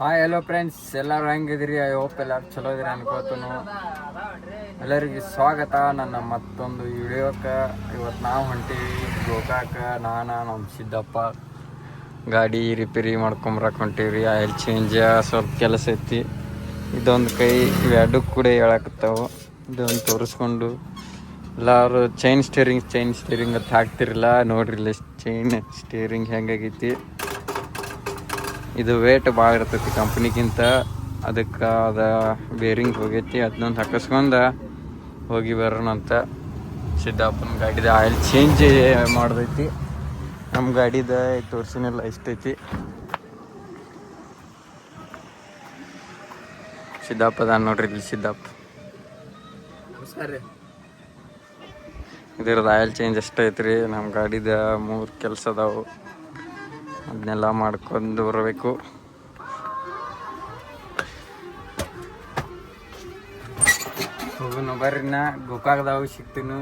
Hi hello friends ಎಲ್ಲರೂ ಹೆಂಗಿದ್ರಿ I hope ಎಲ್ಲರೂ ಚಲೋ ಇದ್ರಿ ಅನ್ಕೋತನು. ಎಲ್ಲರಿಗೂ ಸ್ವಾಗತ. ನನ್ನ ಮತ್ತೊಂದು ವಿಡಿಯೋಕ್ಕೆ ಇವತ್ತು ನಾವು ಹೊಂಟೀವಿ ಗೋಕಾಕ. ನಾನು ನಮ್ಮ ಸಿದ್ದಪ್ಪ ಗಾಡಿ ರಿಪೇರಿ ಮಾಡ್ಕೊಂಬರಕ್ಕೆ ಹೊಂಟೀವ್ರಿ. ಆಯಿಲ್ ಚೇಂಜ್ ಸ್ವಲ್ಪ ಕೆಲಸ ಐತಿ. ಇದೊಂದು ಕೈ ಇವೆರಡು ಕೂಡ ಹೇಳಕತ್ತಾವು ಇದೊಂದು ತೋರಿಸ್ಕೊಂಡು. ಎಲ್ಲರೂ ಚೈನ್ ಸ್ಟೇರಿಂಗ್ ಚೈನ್ ಸ್ಟೇರಿಂಗ್ ಅಂತ ಹಾಕ್ತಿರಲ್ಲ. ನೋಡ್ರಿ ಇಲ್ಲಿ ಚೈನ್ ಸ್ಟೇರಿಂಗ್ ಹೆಂಗಾಗೈತಿ. ಇದು ವೇಟ್ ಭಾಳ ಇರ್ತೈತಿ ಕಂಪ್ನಿಗಿಂತ ಅದಕ್ಕೆ ಅದ ಬೇರಿಂಗ್ ಹೋಗೈತಿ. ಅದನ್ನೊಂದು ಹಾಕಿಸ್ಕೊಂಡ ಹೋಗಿ ಬರೋಣಂತ ಅಂತ. ಸಿದ್ದಪ್ಪನ ಗಾಡಿದ ಆಯಿಲ್ ಚೇಂಜ್ ಮಾಡ್ದೈತಿ. ನಮ್ಮ ಗಾಡಿದ ತೋರ್ಸಿನೆಲ್ಲ ಇಷ್ಟೈತಿ. ಸಿದ್ದಪ್ಪದ ನೋಡ್ರಿ ಇಲ್ಲಿ ಸಿದ್ದಪ್ಪ ನಮಸ್ಕಾರ ಇದ್ರದ್ದು ಆಯಿಲ್ ಚೇಂಜ್ ಅಷ್ಟೈತ್ರಿ ನಮ್ಮ ಗಾಡಿದ ಮೂರು ಕೆಲಸ ಅದಾವು. ಅದನ್ನೆಲ್ಲ ಮಾಡ್ಕೊಂಡು ಬರಬೇಕು. ಹೋಗೋಣ ಬರ್ರಿ ನಾ. ಗೋಕಾಕದಾಗ ಸಿಗ್ತೀನಿ.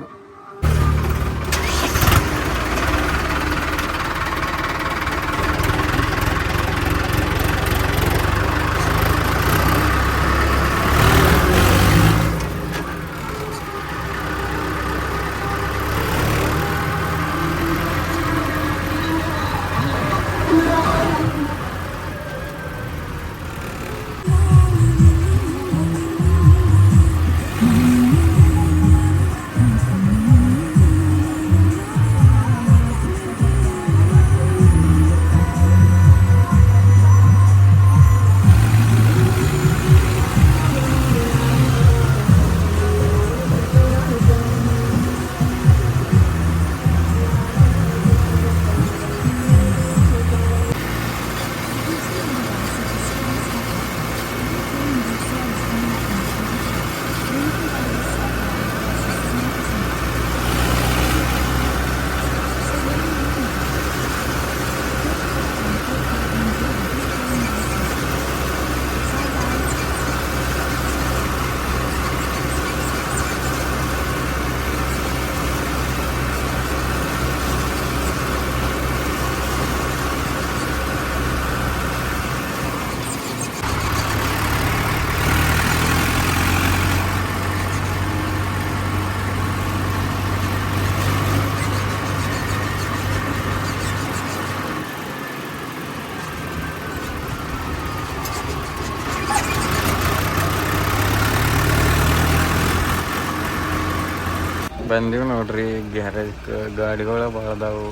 ಬಂದೀವಿ ನೋಡ್ರಿ. ಗ್ಯಾರೇಜ್ ಗಾಡಿಗಳು ಭಾಳ ಅದಾವು.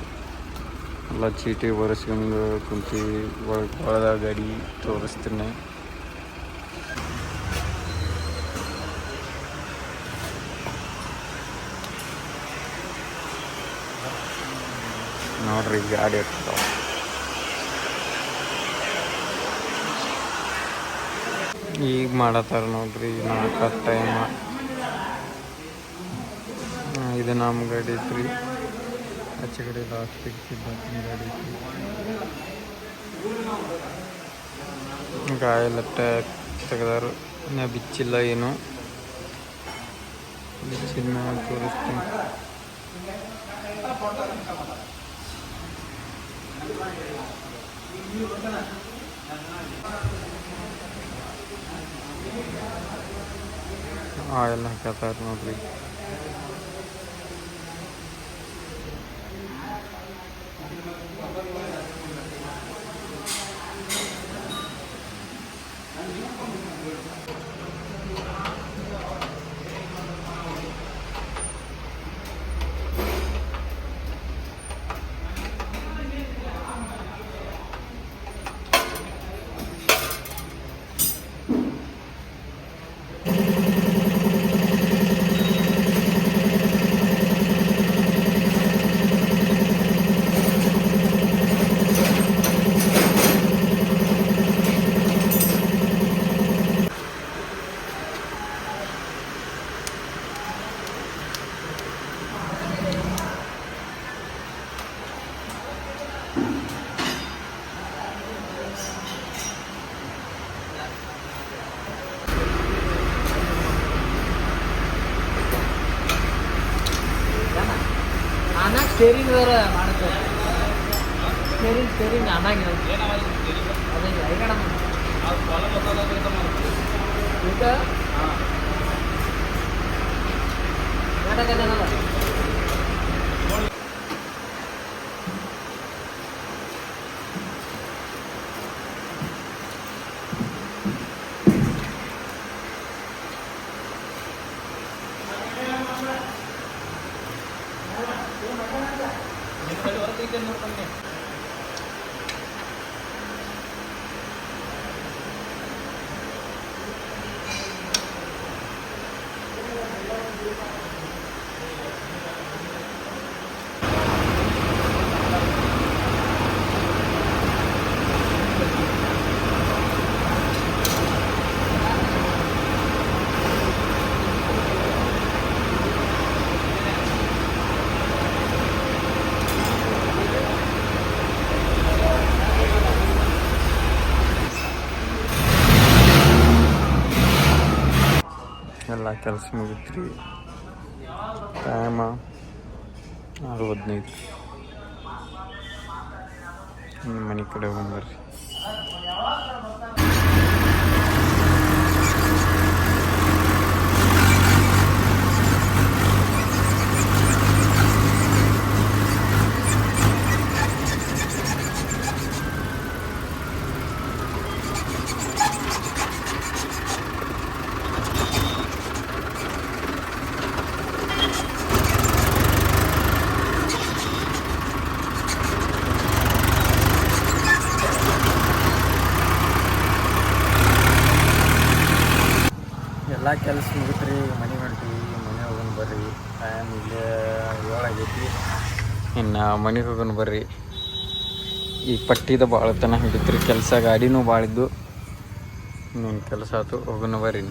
ಎಲ್ಲ ಚೀಟಿ ಬರ್ಸ್ಕೊಂಡು ಕುಂತೀವಿ ಒಳಗೆ ಭಾಳ ಗಾಡಿ ತೋರಿಸ್ತೀನಿ. ನೋಡ್ರಿ ಗಾಡಿ ಇರ್ತಾವ ಈಗ ಮಾಡತ್ತಾರ ನೋಡ್ರಿ ನಾಲ್ಕು ಟೈಮ್ ಇದು ನಮ್ಮ ಗಾಡಿ ಐತ್ರಿ. ಆಚೆ ಕಡೆ ಲಾಸ್ಟಿಗೆ ಸಿದ್ಧಾರ್ಥನ ಗಾಡಿ ಐತಿ ಗಾಯಲಟ್ಟ ತೆಗೆದಾರು. ಇನ್ನ ಬಿಚ್ಚಿಲ್ಲ ಏನು. ಬಿಚ್ಚಿನ ತೋರಿಸ್ತೀನಿ. ಆಯಿಲ್ ಹಾಕತ್ತಾರ ನೋಡ್ರಿ. ತೆರಿಗೆ ಬೇರೆ ಮಾಡ್ತಾರೆ ತೆರಿಗೆ ತೆರಿಗೆ ಅನ್ನಾಗಿ ಅದೇ ಐಗಣ ಊಟ ನಾಟಕ ಇದೆನಲ್ಲ? ಎಲ್ಲ ಕೆಲಸ ಮುಗಿತ್ರಿ. ಟೈಮ ಆರು ಹದಿನೈದು. ಇನ್ನು ಮನೆ ಕಡೆ ಎಲ್ಲ ಕೆಲಸ ಮುಗಿತ್ರಿ, ಮನೆ ಮಾಡ್ತೀವಿ ಮನೆ ಹೋಗೋಣ ಬರ್ರಿ. ಟೈಮ್ ಇಲ್ಲೇ ಏಳಾಗೈತಿ ಇನ್ನು ಮನೆಗೆ ಹೋಗೋಣ ಬರ್ರಿ. ಈ ಪಟ್ಟಿದ ಭಾಳ ತನ ಹಿಡಿತ್ರಿ. ಕೆಲಸ ಗಾಡಿನೂ ಭಾಳ ಇದ್ದು. ಕೆಲಸ ಆಯ್ತು ಹೋಗೋಣ ಬರ್ರಿ.